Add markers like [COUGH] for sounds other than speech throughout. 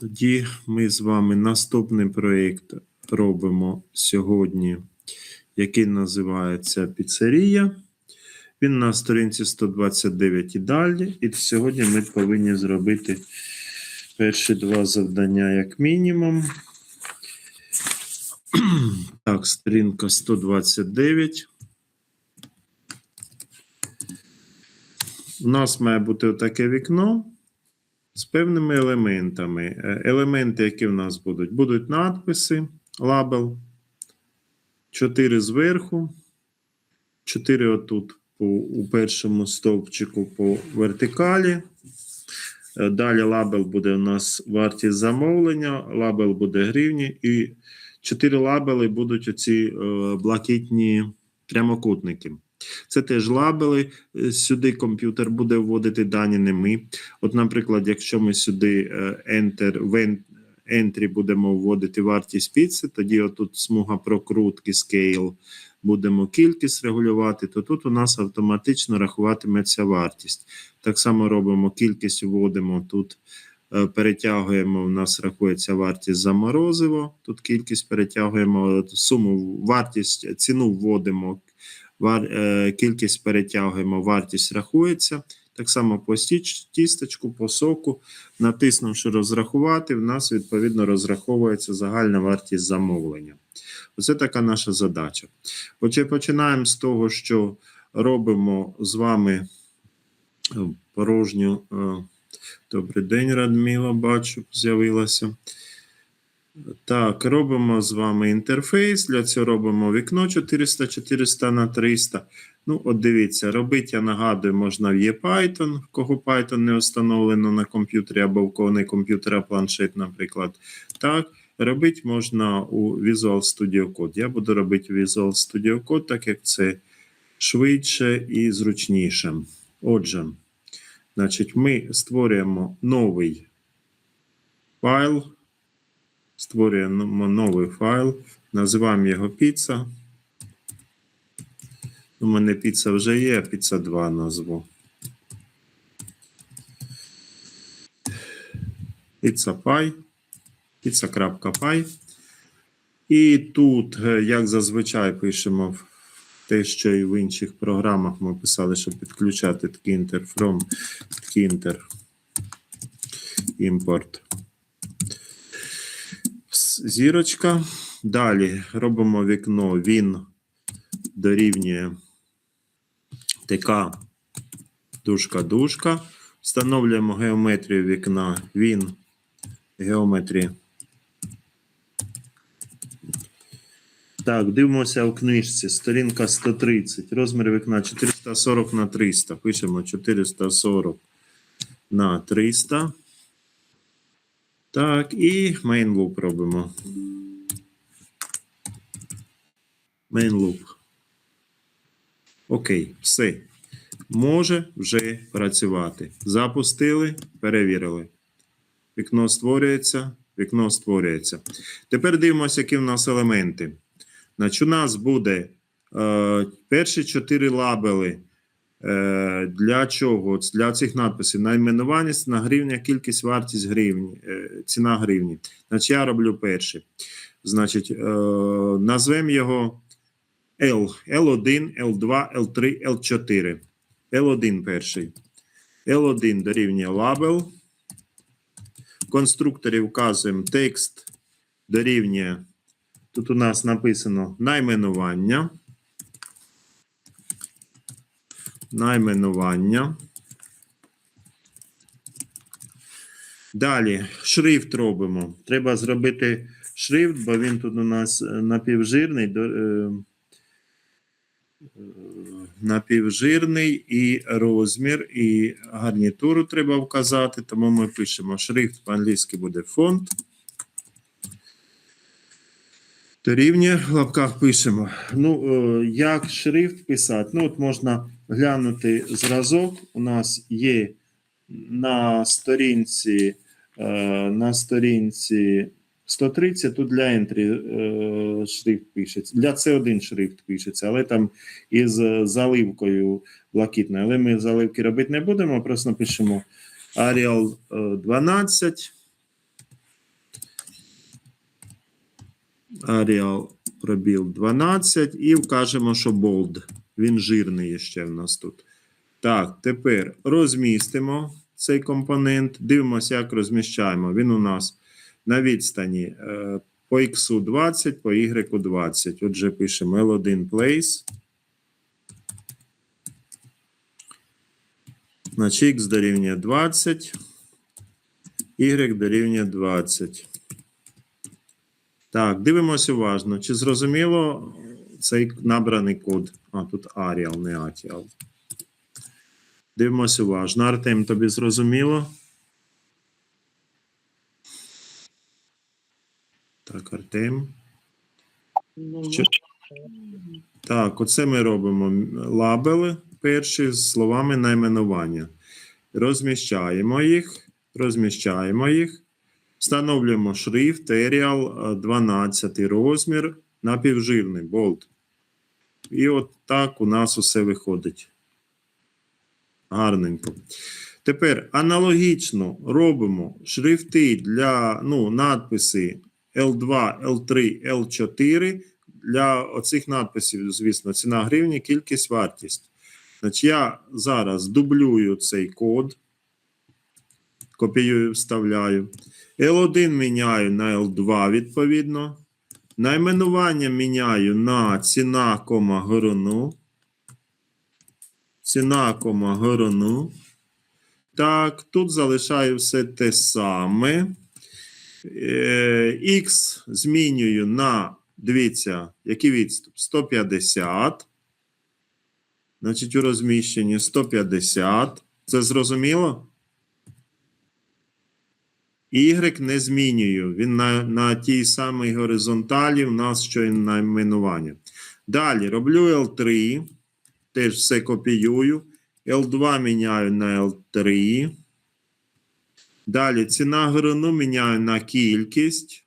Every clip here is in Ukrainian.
Тоді ми з вами наступний проєкт робимо сьогодні, який називається Піцерія. Він на сторінці 129 і далі. І сьогодні ми повинні зробити перші два завдання як мінімум. [CLEARS THROAT] Так, сторінка 129. У нас має бути таке вікно з певними елементами. Е, Елементи, які в нас будуть, будуть надписи, лабел, 4 зверху, 4 отут по, у першому стовпчику по вертикалі. Е, Далі лабел буде у нас вартість замовлення, лабел буде гривні, і 4 лабели будуть оці е, блакитні прямокутники. Це теж лабели. Е, Сюди комп'ютер буде вводити дані не ми. От, наприклад, якщо ми сюди е, Enter, в Entry будемо вводити вартість піци, тоді отут смуга прокрутки Scale будемо кількість регулювати, то тут у нас автоматично рахуватиметься вартість. Так само робимо кількість, вводимо тут. е, Перетягуємо, у нас рахується вартість за морозиво. Тут кількість перетягуємо суму, вартість, ціну вводимо, вар, е, кількість перетягуємо, вартість рахується. Так само по тістечку, по соку, натиснувши розрахувати, в нас відповідно розраховується загальна вартість замовлення. Оце така наша задача. Отже, починаємо з того, що робимо з вами е, порожню. е, Добрий день, Радмила, бачу, з'явилася. Так, робимо з вами інтерфейс. Для цього робимо вікно 400 400 на 300. Ну, от дивіться, робити, я нагадую, можна в ePython, в кого Python не встановлено на комп'ютері або в кого не комп'ютер, а планшет, наприклад. Так, робити можна у Visual Studio Code. Я буду робити Visual Studio Code, так як це швидше і зручніше. Отже, значить, ми створюємо новий файл. Створюємо новий файл, називаємо його піца. У мене піца вже є, а піца 2 назву. Pizza.py, pizza.py. І тут, е, як зазвичай, пишемо те, що і в інших програмах ми писали, щоб підключати tkінter from tkінter import зірочка. Далі робимо вікно, він дорівнює ТК дужка дужка. Встановлюємо геометрію вікна, він геометрії. Так, дивимося у книжці. Сторінка 130. Розмір вікна 440 на 300. Пишемо 440 на 300. Так, і main loop робимо. Main loop. Окей, все. Може вже працювати. Запустили, перевірили. Вікно створюється, вікно створюється. Тепер дивимося, які в нас елементи. Значить, у нас буде е, перші чотири лабели. Е, Для чого? Для цих надписів найменування, ціна гривня, кількість, вартість гривні, е, ціна гривні. Значить, я роблю перший. Значить, е, назвемо його L, L1, L2, L3, L4. L1 перший. L1 дорівнює лабел. В конструкторі вказуємо текст дорівнює. Тут у нас написано найменування. Найменування. Далі шрифт робимо. Треба зробити шрифт, бо він тут у нас е, напівжирний. е, е, Напівжирний і розмір, і гарнітуру треба вказати, тому ми пишемо шрифт по-англійськи буде фонд. Дорівнює в лапках пишемо. Ну, як шрифт писати? Ну, от можна глянути зразок. У нас є на сторінці, е, на сторінці 130, тут для ентрі е, шрифт пишеться. Для C1 шрифт пишеться, але там із заливкою блакитною. Але ми заливки робити не будемо, просто напишемо Arial е, 12. Arial пробіл 12 і вкажемо, що bold. Він жирний ще в нас тут. Так, тепер розмістимо цей компонент. Дивимося, як розміщаємо. Він у нас на відстані е, по x 20, по y 20. Отже, пишемо L1 place. Значить, x дорівнює 20, y дорівнює 20. Так, дивимося уважно. Чи зрозуміло цей набраний код? А, тут Arial, не Atial. Дивимося уважно. Артем, тобі зрозуміло? Так, Артем. Чи- Так, оце ми робимо лабели перші з словами найменування. Розміщаємо їх, розміщаємо їх, встановлюємо шрифт, Arial, е, 12 розмір, напівжирний болт. І от так у нас усе виходить. Гарненько. Тепер аналогічно робимо шрифти для ну, надписи L2, L3, L4 для оцих надписів, звісно, ціна гривні, кількість, вартість. Значить, я зараз дублюю цей код, копіюю, вставляю. L1 міняю на L2, відповідно. Найменування міняю на ціна, кома, горону. Ціна, кома, горону. Так, тут залишаю все те саме. Е, X змінюю на, дивіться, який відступ? 150. Значить, у розміщенні 150. Це зрозуміло? Y не змінюю. Він на, на тій самій горизонталі в нас що найменування. Далі роблю L3. Теж все копіюю. L2 міняю на L3. Далі ціна горону міняю на кількість.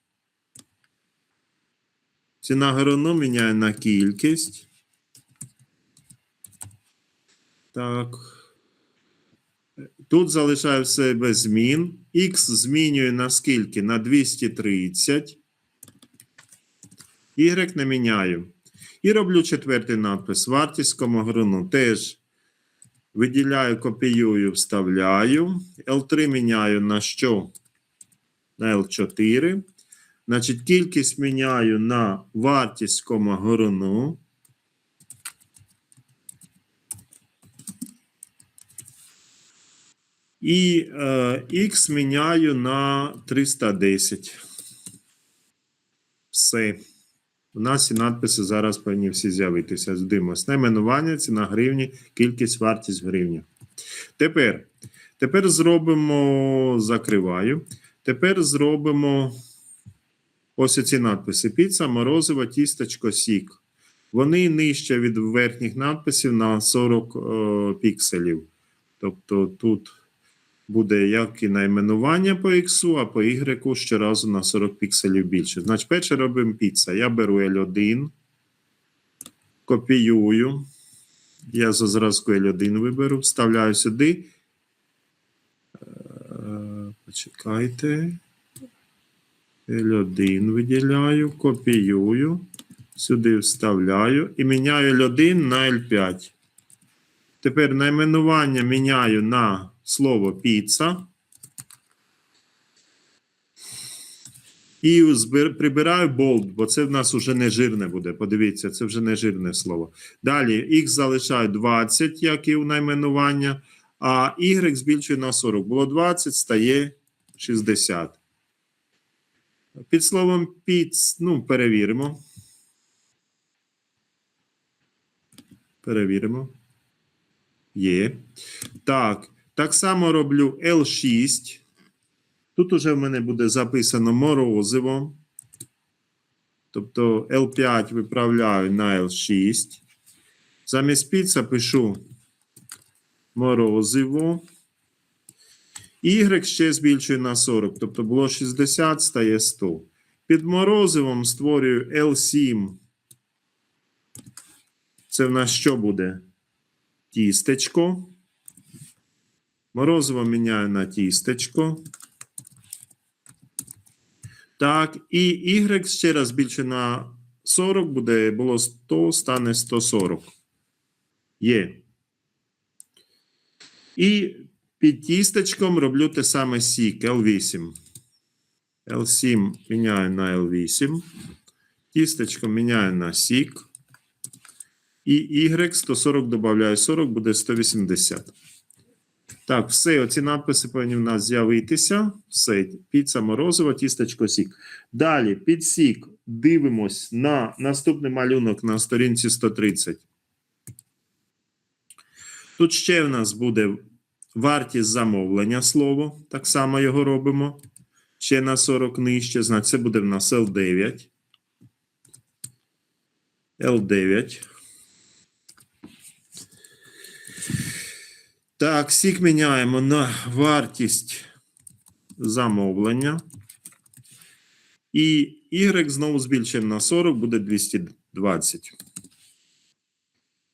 Ціна горону міняю на кількість. Так. Тут залишаю все без змін. X змінюю на скільки? На 230. Y не міняю. І роблю четвертий надпис. Вартість комогрону теж виділяю, копіюю, вставляю. L3 міняю на що? На L4. Значить, кількість міняю на вартість комогрону. І е, X міняю на 310. Все. У нас і надписи зараз повинні всі з'явитися. Здивимось. Найменування, ціна гривні, кількість, вартість гривні. Тепер, тепер зробимо, закриваю. Тепер зробимо ось ці надписи: піца, морозиво, тістечко, сік. Вони нижче від верхніх надписів на 40 е, пікселів. Тобто тут буде як і найменування по X, а по Y щоразу на 40 пікселів більше. Значить, перше робимо піца. Я беру L1, копіюю. Я за зразку L1 виберу, вставляю сюди. Е, Почекайте. L1 виділяю, копіюю, сюди вставляю і міняю L1 на L5. Тепер найменування міняю на слово піца. І прибираю болт, бо це в нас вже не жирне буде. Подивіться, це вже не жирне слово. Далі X залишаю 20, як і у найменування, а Y збільшую на 40. Було 20, стає 60. Під словом піц, ну, перевіримо. Перевіримо. Є. Так. Так само роблю L6. Тут уже в мене буде записано морозиво. Тобто L5 виправляю на L6. Замість піца пишу морозиво. Y ще збільшую на 40. Тобто було 60, стає 100. Під морозивом створюю L7. Це в нас що буде? Тістечко. Морозиво міняю на тістечко. Так, і y ще раз більше на 40 буде, було 100, стане 140. Є. І під тістечком роблю те саме сік L8. L7 міняю на L8. Тістечко міняю на сік. І Y 140 додаю 40, буде 180. Так, все, оці надписи повинні в нас з'явитися. Все, піца морозова, тістечко сік. Далі, під сік дивимось на наступний малюнок на сторінці 130. Тут ще в нас буде вартість замовлення слово. Так само його робимо. Ще на 40 нижче. Значить, це буде в нас L9. L9. Так, сік міняємо на вартість замовлення. І Y знову збільшуємо на 40, буде 220.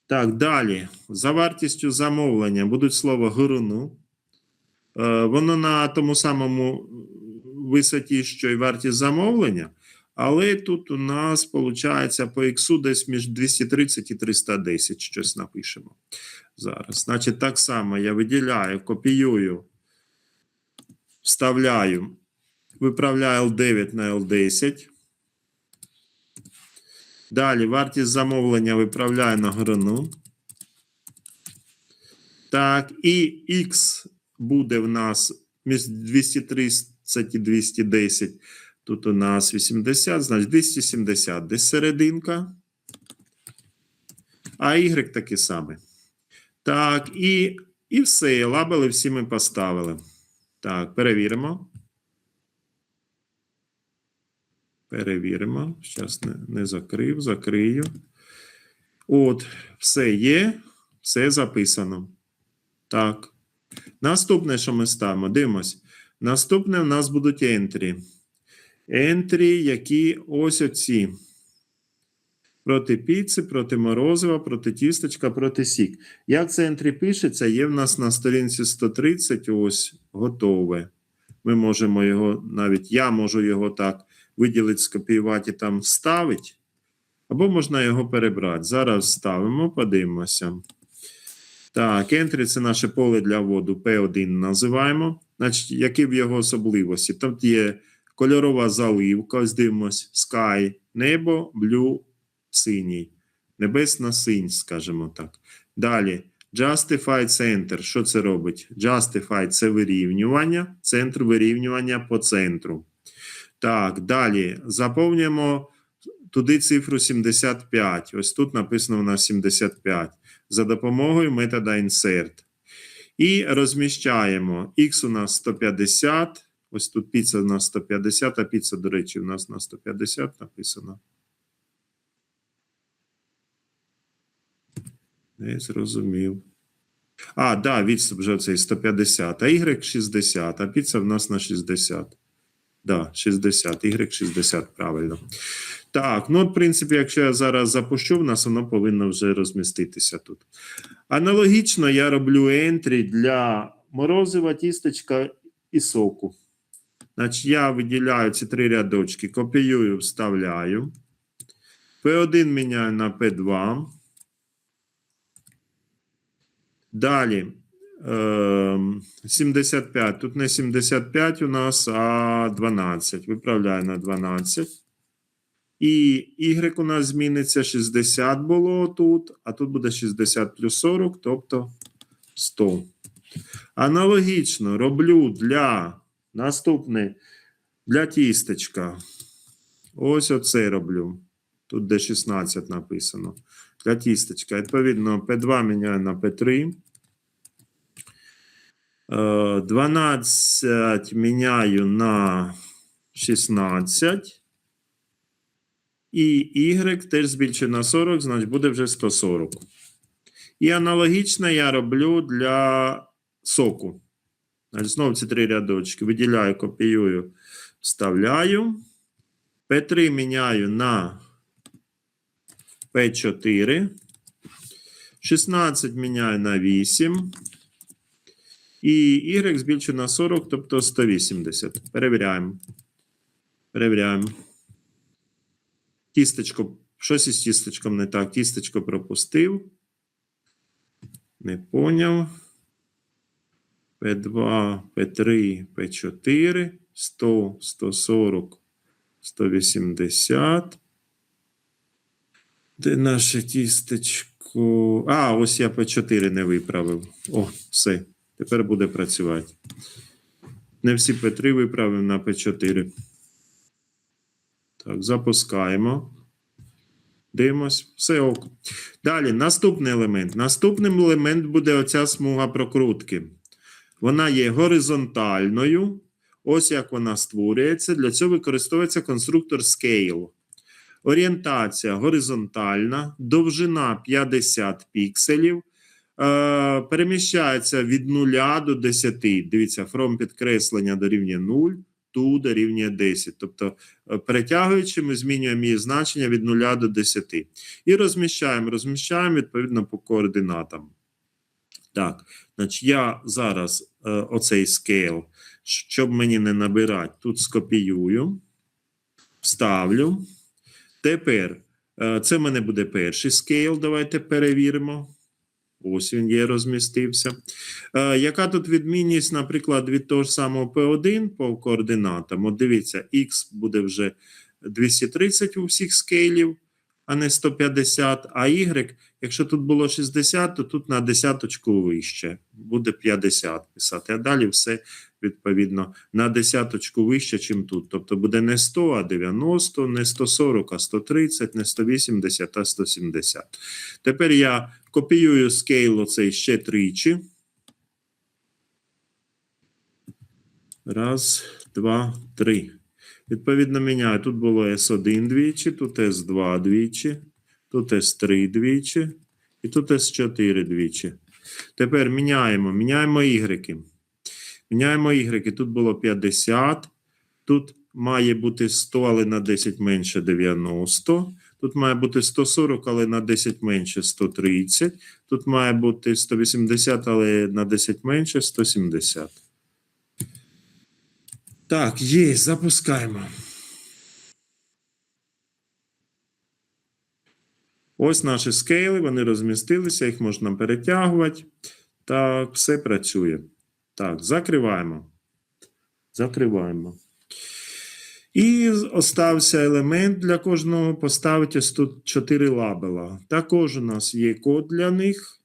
Так, далі. За вартістю замовлення будуть слова гуруну. Е, Воно на тому самому висоті, що й вартість замовлення. Але тут у нас виходить по іксу десь між 230 і 310 щось напишемо зараз. Значить, так само я виділяю, копіюю, вставляю, виправляю L9 на L10. Далі вартість замовлення виправляю на грину. Так, і X буде в нас між 230 і 210. Тут у нас 80, значить 270. Десь серединка. А Y таке саме. Так, і, і все. Лабели всі ми поставили. Так, перевіримо. Перевіримо. Зараз не, не закрив, закрию. От, все є, все записано. Так. Наступне, що ми ставимо, дивимось. Наступне у нас будуть ентрі. Ентрі, які ось оці. Проти піци, проти морозива, проти тістечка, проти сік. Як це ентрі пишеться, є в нас на сторінці 130, ось готове. Ми можемо його, навіть я можу його так виділити, скопіювати і там вставити. Або можна його перебрати. Зараз ставимо, подивимося. Так, entry – це наше поле для воду P1 називаємо. Значить, які в його особливості? Тут є кольорова заливка, ось дивимось, sky, небо, blue, синій. Небесна синь, скажімо так. Далі. Justify Center. Що це робить? Justify – це вирівнювання, центр вирівнювання по центру. Так, далі. Заповнюємо туди цифру 75. Ось тут написано у нас 75. За допомогою метода insert. І розміщаємо. X у нас 150. Ось тут піца у нас 150, а піца, до речі, у нас на 150 написано. Не зрозумів. А, да, відступ вже цей 150, а Y 60, а піца в нас на 60. Да, 60, Y 60, правильно. Так, ну, в принципі, якщо я зараз запущу, в нас воно повинно вже розміститися тут. Аналогічно я роблю ентрі для морозива, тістечка і соку. Значить, я виділяю ці три рядочки, копіюю, вставляю. P1 міняю на P2. Далі. е, 75. Тут не 75 у нас, а 12. Виправляю на 12. І Y у нас зміниться 60 було тут, а тут буде 60 плюс 40, тобто 100. Аналогічно роблю для наступне для тістечка. Ось оце роблю. Тут де 16 написано. Для тістечка. Відповідно, P2 міняю на P3. Е, 12 міняю на 16. І Y теж збільшую на 40, значить буде вже 140. І аналогічно я роблю для соку. Значить, знову ці три рядочки. Виділяю, копіюю, вставляю. P3 міняю на P4. 16 міняю на 8. І Y збільшую на 40, тобто 180. Перевіряємо. Перевіряємо. Тістечко. Щось із тістечком не так. Тістечко пропустив. Не поняв. П2, П3, П4, 100, 140, 180. Де наше тістечко? А, ось я П4 не виправив. О, все. Тепер буде працювати. Не всі П3 виправив на П4. Так, запускаємо. Дивимось, все ок. Далі, наступний елемент. Наступним елемент буде оця смуга прокрутки. Вона є горизонтальною. Ось як вона створюється. Для цього використовується конструктор Scale. Орієнтація горизонтальна, довжина 50 пікселів. Е, переміщається від 0 до 10. Дивіться, from підкреслення дорівнює 0, to дорівнює 10. Тобто, е, перетягуючи, ми змінюємо її значення від 0 до 10. І розміщаємо, розміщаємо відповідно по координатам. Так, значить, я зараз е, оцей scale, щоб мені не набирати, тут скопіюю, вставлю. Тепер е, це в мене буде перший scale. Давайте перевіримо. Ось він є, розмістився. Е, яка тут відмінність, наприклад, від того ж самого P1 по координатам? От дивіться, X буде вже 230 у всіх скейлів, а не 150, а Y, якщо тут було 60, то тут на десяточку вище, буде 50 писати, а далі все відповідно на десяточку вище, чим тут. Тобто буде не 100, а 90, не 140, а 130, не 180, а 170. Тепер я копіюю скейл оцей ще тричі. Раз, два, три. Відповідно, міняю. Тут було S1 двічі, тут S2 двічі, тут S3 двічі, і тут S4 двічі. Тепер міняємо, міняємо Y. Міняємо Y. Тут було 50, тут має бути 100, але на 10 менше 90. Тут має бути 140, але на 10 менше 130. Тут має бути 180, але на 10 менше 170. Так, є, запускаємо. Ось наші скейли, вони розмістилися, їх можна перетягувати. Так, все працює. Так, закриваємо. Закриваємо. І остався елемент для кожного. Поставити ось тут 4 лабела. Також у нас є код для них.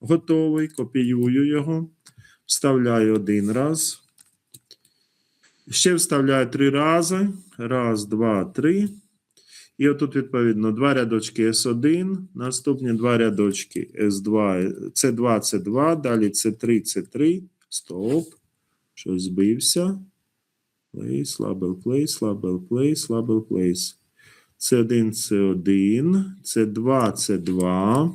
Готовий. Копіюю його. Вставляю один раз. Ще вставляю три рази. Раз, два, три. І отут, відповідно, два рядочки S1, наступні два рядочки S2, C2, C2, далі C3, C3. Стоп. Щось збився. Place, label, place, label, place, label, place. C1, C1, C2, C2,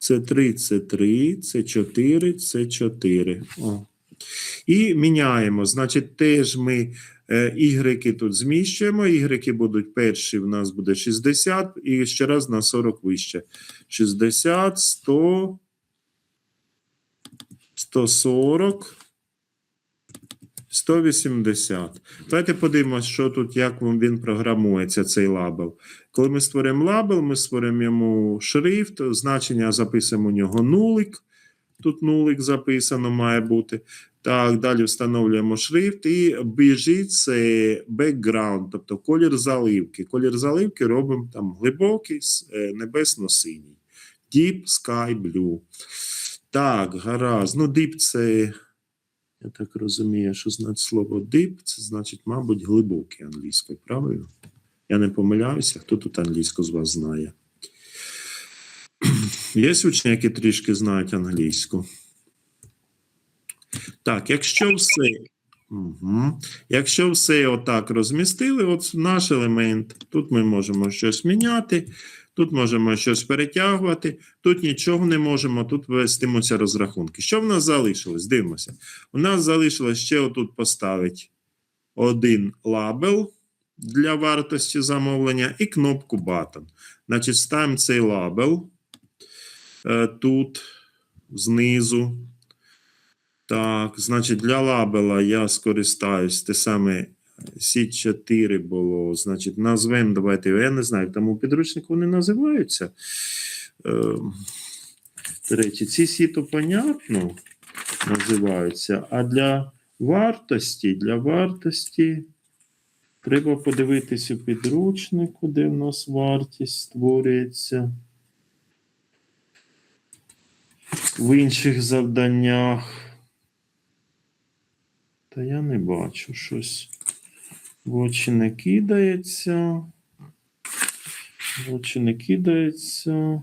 C3, C3, C4, C4. О. І міняємо. Значить, теж ми е, ігреки тут зміщуємо. Ігреки будуть перші, в нас буде 60, і ще раз на 40 вище. 60, 100, 140, 180. Давайте подивимося, що тут, як він програмується, цей лабел. Коли ми створимо лабел, ми створимо йому шрифт, значення записуємо у нього нулик. Тут нулик записано має бути. Так, далі встановлюємо шрифт і біжить це бекграунд, тобто колір заливки. Колір заливки робимо там глибокий, е, небесно-синій. Deep Sky Blue. Так, гаразд. Ну, deep це, я так розумію, що значить слово deep, це значить, мабуть, глибокий англійською, правильно? Я не помиляюся, хто тут англійську з вас знає? [CLEARS THROAT] Є учні, які трішки знають англійську. Так, якщо все. Угу. Якщо все отак розмістили, от наш елемент, тут ми можемо щось міняти, тут можемо щось перетягувати, тут нічого не можемо, тут вестимуться розрахунки. Що в нас залишилось? Дивимося. У нас залишилось ще отут поставити один лабел для вартості замовлення і кнопку button. Значить, ставимо цей лабел е, тут знизу. Так, значить, для лабела я скористаюсь те саме Сі 4 було, значить, назвемо, давайте, я не знаю, там у підручнику вони називаються. Е, до речі, ці сі то понятно називаються, а для вартості, для вартості треба подивитися у підручнику, де в нас вартість створюється. В інших завданнях. Та я не бачу щось. В очі не кидається. В очі не кидається.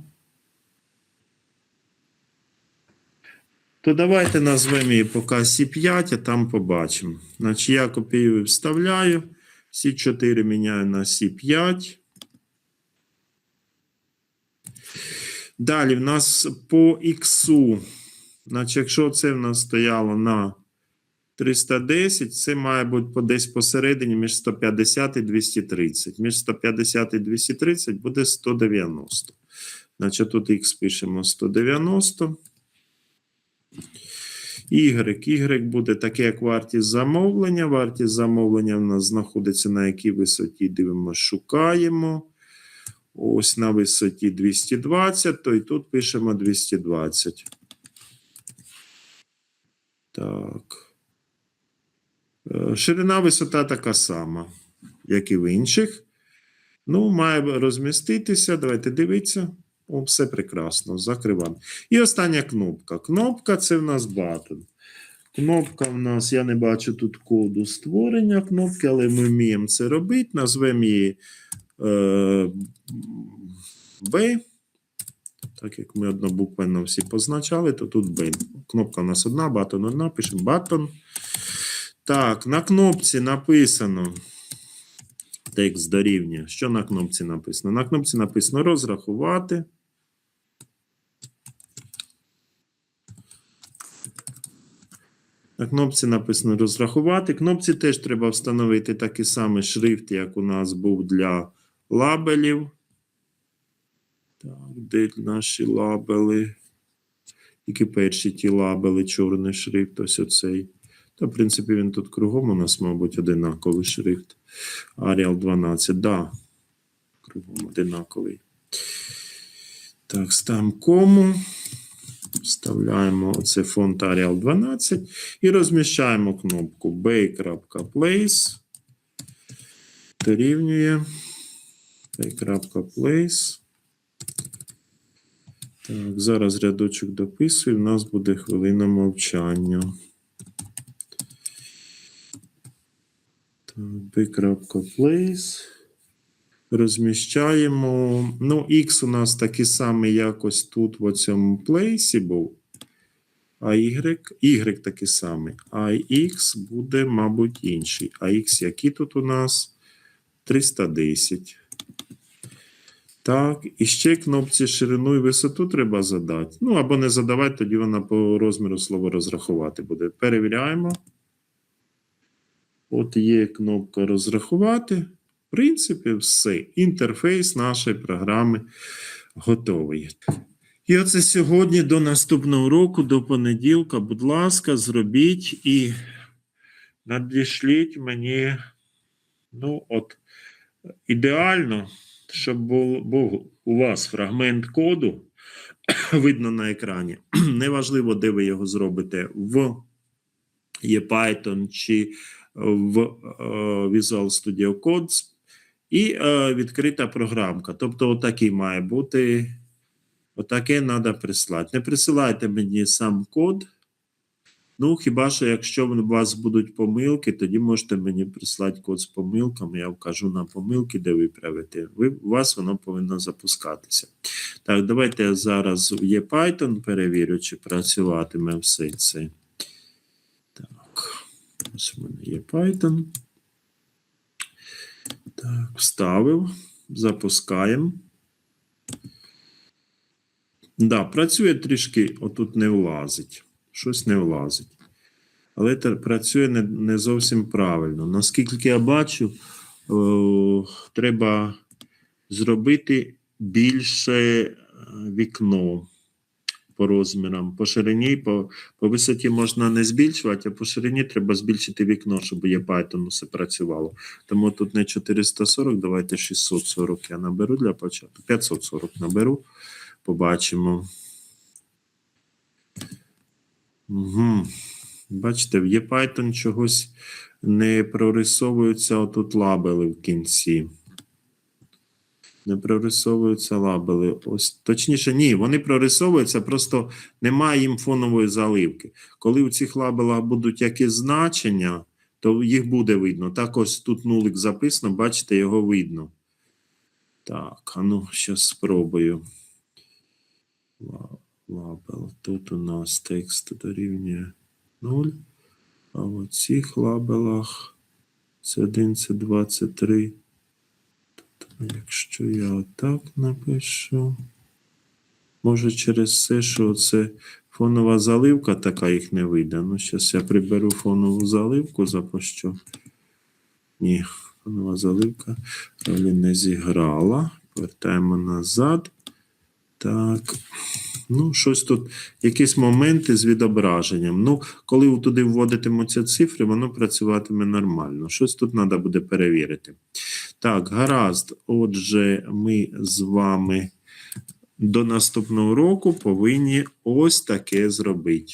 То давайте назвемо її поки Сі5, а там побачимо. Значить, я копіюю, вставляю. Сі4 міняю на Сі5. Далі в нас по іксу. Значить, якщо це в нас стояло на 310, це має бути по- десь посередині між 150 і 230. Між 150 і 230 буде 190. Значить, тут х пишемо 190. Y. Y буде таке, як вартість замовлення. Вартість замовлення в нас знаходиться на якій висоті дивимося, шукаємо. Ось на висоті 220, то і тут пишемо 220. Так. Е, Ширина висота така сама, як і в інших. Ну, має розміститися. Давайте дивитися. О, все прекрасно. Закриваємо. І остання кнопка. Кнопка це в нас батон. Кнопка в нас, я не бачу тут коду створення кнопки, але ми вміємо це робити. Назвемо її е, B. Так як ми однобуквенно всі позначали, то тут B. Кнопка у нас одна, батон одна, пишемо батон. Так, на кнопці написано. Текст дорівнює. Що на кнопці написано? На кнопці написано розрахувати. На кнопці написано розрахувати. Кнопці теж треба встановити такий самий шрифт, як у нас був для лабелів. Так, де наші лабели? Які перші ті лабели, чорний шрифт, ось оцей. Та, в принципі, він тут кругом у нас, мабуть, одинаковий шрифт. Arial 12, да. Кругом одинаковий. Так, ставимо кому. Вставляємо оце фонд Arial 12 і розміщаємо кнопку bay.place. Дорівнює bay.place. Так, зараз рядочок дописую, в нас буде хвилина мовчання. b.place. Розміщаємо. Ну, X у нас такий самий якось тут в цьому був. А Y, Y такий самий. А X буде, мабуть, інший. А X який тут у нас? 310. Так, і ще кнопці ширину і висоту треба задати. Ну, або не задавати, тоді вона по розміру слова розрахувати буде. Перевіряємо. От є кнопка розрахувати. В принципі, все. Інтерфейс нашої програми готовий. І оце сьогодні до наступного року, до понеділка, будь ласка, зробіть і надішліть мені, ну, от, ідеально, щоб був, був у вас фрагмент коду, [COUGHS] видно на екрані. [COUGHS] Неважливо, де ви його зробите, в ePython чи в е, Visual Studio Code і е, відкрита програмка. Тобто, отакий має бути. Отаке треба прислати. Не присилайте мені сам код. Ну, хіба що, якщо у вас будуть помилки, тоді можете мені прислати код з помилками. Я вкажу на помилки, де виправити. Ви, у вас воно повинно запускатися. Так, давайте я зараз в ePython перевірю, чи працюватиме все це. Ось у мене є Python. Так, вставив. Запускаємо. Да, працює трішки, отут не влазить. Щось не влазить. Але те- працює не, не зовсім правильно. Наскільки я бачу, о, треба зробити більше е, вікно. По розмірам. По ширині, по, по висоті можна не збільшувати, а по ширині треба збільшити вікно, щоб є Python все працювало. Тому тут не 440, давайте 640 я наберу для початку. 540 наберу. Побачимо. Угу. Бачите, в ePython чогось не прорисовуються отут лабели в кінці. Не прорисовуються лабели. Ось, точніше, ні, вони прорисовуються, просто немає їм фонової заливки. Коли у цих лабелах будуть якісь значення, то їх буде видно. Так, ось тут нулик записано, бачите, його видно. Так, а ну, зараз спробую. Лабел. Тут у нас текст дорівнює 0. А в цих лабелах це 1, це 2, це 3. Тобто, якщо я отак напишу, може через це, що це фонова заливка така їх не вийде. Ну, зараз я приберу фонову заливку, запущу. Ні, фонова заливка ролі не зіграла. Повертаємо назад. Так. Ну, щось тут, якісь моменти з відображенням. Ну, коли туди вводитимуться цифри, воно працюватиме нормально. Щось тут треба буде перевірити. Так, гаразд. Отже, ми з вами до наступного року повинні ось таке зробити.